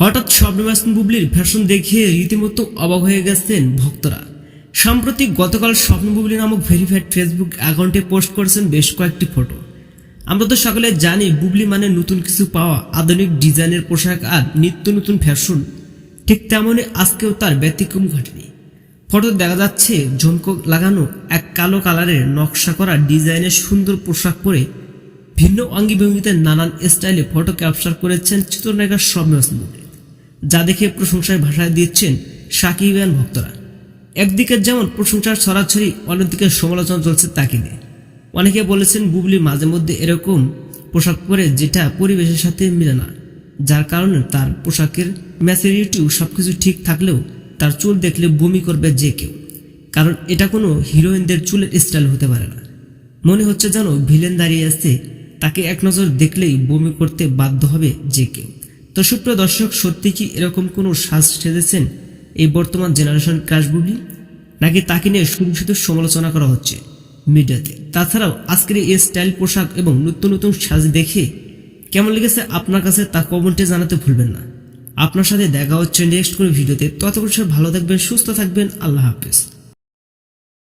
হঠাৎ ইয়াসমিন বুবলির ফ্যাশন দেখে রীতিমতো অবাক হয়ে গেছেন ভক্তরা। সম্প্রতি গতকাল স্বপ্ন বুবলি নামক ভেরিফাইড ফেসবুক অ্যাকাউন্টে পোস্ট করেছেন বেশ কয়েকটি ফটো। আমরা তো সকলে জানি বুবলি মানে নতুন কিছু পাওয়া আধুনিক ডিজাইনের পোশাক আর নিত্য নতুন ফ্যাশন। ঠিক তেমনই আজকেও তার ব্যতিক্রম ঘটেনি। ফটো দেখা যাচ্ছে ঝুমকো লাগানো এক কালো কালারের নকশা করা ডিজাইনের সুন্দর পোশাক পরে ভিন্ন অঙ্গি ভঙ্গিতে নানান স্টাইলে ফটো ক্যাপচার করেছেন চিত্রনায়িকা স্বপ্ন মুখে যা দেখে প্রশংসায় ভাষায় দিচ্ছেন সাকিব খান ভক্তরা। একদিকে যেমন প্রশংসার ছড়াছড়ি, অন্যদিকে সমালোচনা চলছে তাকে নিয়ে। অনেকে বলেছেন, বুবলি মাঝে মধ্যে এরকম পোশাক পরে যেটা পরিবেশের সাথে মিলে না। যার কারণে তার পোশাকের ম্যাচুরিটিও সবকিছু ঠিক থাকলেও তার চুল দেখলে বমি করবে যে কেউ। কারণ এটা কোনো হিরোইনদের চুলের স্টাইল হতে পারে না। মনে হচ্ছে যেন ভিলেন দাঁড়িয়ে আছে, তাকে এক নজর দেখলেই বমি করতে বাধ্য হবে যে কেউ। তো সুপ্রিয় দর্শক, সত্যি কি এরকম কোনো সাজ সেজেছেন এই বর্তমান জেনারেশন ক্রাশ বুবলি নাকি তাকে নিয়ে শুধু শুধু সমালোচনা করা হচ্ছে মিডিয়াতে? তাছাড়াও আজকের এই স্টাইল পোশাক এবং নতুন নতুন সাজ দেখে কেমন লেগেছে আপনার কাছে তা কমেন্টে জানাতে ভুলবেন না। আপনার সাথে দেখা হচ্ছে নেক্সট কোনো ভিডিওতে। ততক্ষণ ভালো থাকবেন, সুস্থ থাকবেন। আল্লাহ হাফেজ।